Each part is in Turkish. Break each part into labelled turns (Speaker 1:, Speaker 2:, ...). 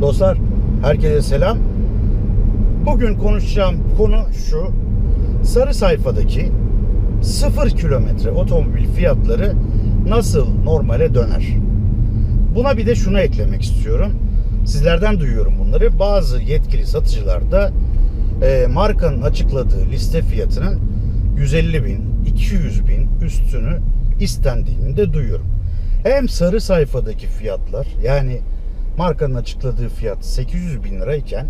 Speaker 1: Dostlar herkese selam. Bugün konuşacağım konu şu. Sarı sayfadaki 0 kilometre otomobil fiyatları nasıl normale döner? Buna bir de şunu eklemek istiyorum. Sizlerden duyuyorum bunları. Bazı yetkili satıcılar da e, markanın açıkladığı liste fiyatının 150 bin, 200 bin üstünü istendiğini de duyuyorum. Hem sarı sayfadaki fiyatlar yani markanın açıkladığı fiyat 800 bin lirayken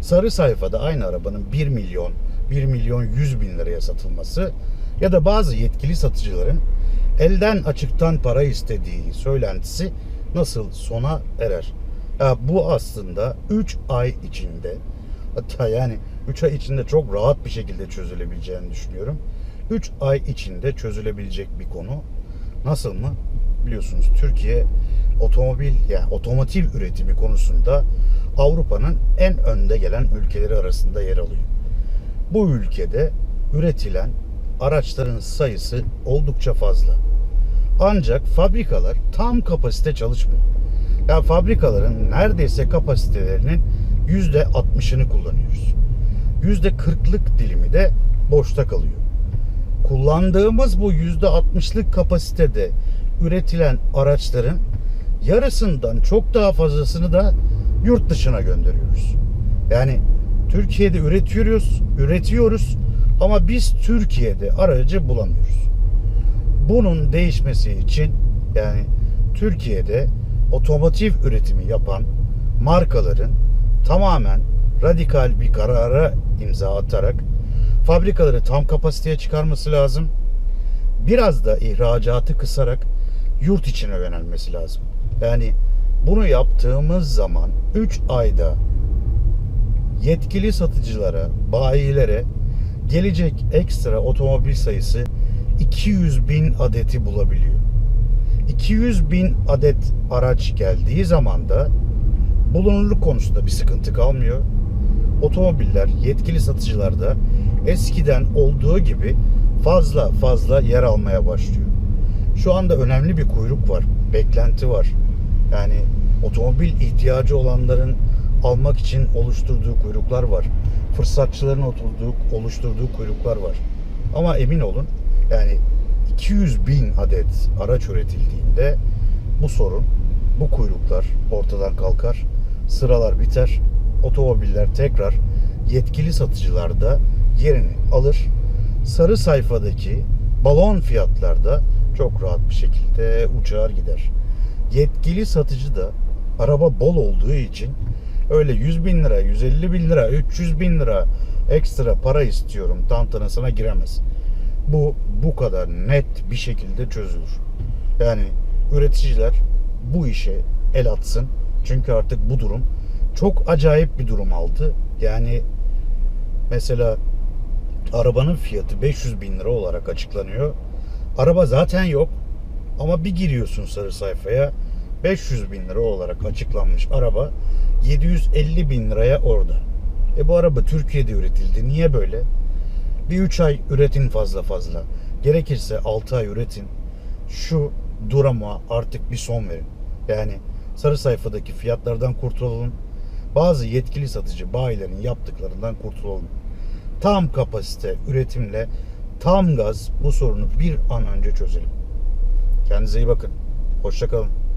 Speaker 1: sarı sayfada aynı arabanın 1 milyon, 1 milyon 100 bin liraya satılması ya da bazı yetkili satıcıların elden açıktan para istediği söylentisi nasıl sona erer? Ya bu aslında 3 ay içinde hatta yani 3 ay içinde çok rahat bir şekilde çözülebileceğini düşünüyorum. 3 ay içinde çözülebilecek bir konu. Nasıl mı? Biliyorsunuz Türkiye otomobil yani otomotiv üretimi konusunda Avrupa'nın en önde gelen ülkeleri arasında yer alıyor. Bu ülkede üretilen araçların sayısı oldukça fazla. Ancak fabrikalar tam kapasite çalışmıyor. Yani fabrikaların neredeyse kapasitelerinin yüzde 60'ını kullanıyoruz. Yüzde 40'lık dilimi de boşta kalıyor. Kullandığımız bu yüzde 60'lık kapasitede üretilen araçların yarısından çok daha fazlasını da yurt dışına gönderiyoruz. Yani Türkiye'de üretiyoruz, üretiyoruz ama biz Türkiye'de aracı bulamıyoruz. Bunun değişmesi için yani Türkiye'de otomotiv üretimi yapan markaların tamamen radikal bir karara imza atarak fabrikaları tam kapasiteye çıkarması lazım. Biraz da ihracatı kısarak yurt içine yönelmesi lazım. Yani bunu yaptığımız zaman 3 ayda yetkili satıcılara, bayilere gelecek ekstra otomobil sayısı 200 bin adeti bulabiliyor. 200 bin adet araç geldiği zaman da bulunurluk konusunda bir sıkıntı kalmıyor. Otomobiller yetkili satıcılarda eskiden olduğu gibi fazla fazla yer almaya başlıyor. Şu anda önemli bir kuyruk var, beklenti var. Yani otomobil ihtiyacı olanların almak için oluşturduğu kuyruklar var. Fırsatçıların oturduğu, oluşturduğu kuyruklar var. Ama emin olun yani 200 bin adet araç üretildiğinde bu sorun, bu kuyruklar ortadan kalkar, sıralar biter, otomobiller tekrar yetkili satıcılarda yerini alır. Sarı sayfadaki balon fiyatlarda çok rahat bir şekilde uçar gider. Yetkili satıcı da araba bol olduğu için öyle 100 bin lira, 150 bin lira, 300 bin lira ekstra para istiyorum tantanasına giremez. Bu bu kadar net bir şekilde çözülür. Yani üreticiler bu işe el atsın. Çünkü artık bu durum çok acayip bir durum aldı. Yani mesela arabanın fiyatı 500 bin lira olarak açıklanıyor. Araba zaten yok ama bir giriyorsun sarı sayfaya 500 bin lira olarak açıklanmış araba 750 bin liraya orada. E bu araba Türkiye'de üretildi. Niye böyle? Bir 3 ay üretin fazla fazla. Gerekirse 6 ay üretin. Şu duruma artık bir son verin. Yani sarı sayfadaki fiyatlardan kurtulalım. Bazı yetkili satıcı bayilerin yaptıklarından kurtulalım. Tam kapasite üretimle tam gaz bu sorunu bir an önce çözelim. Kendinize iyi bakın. Hoşçakalın.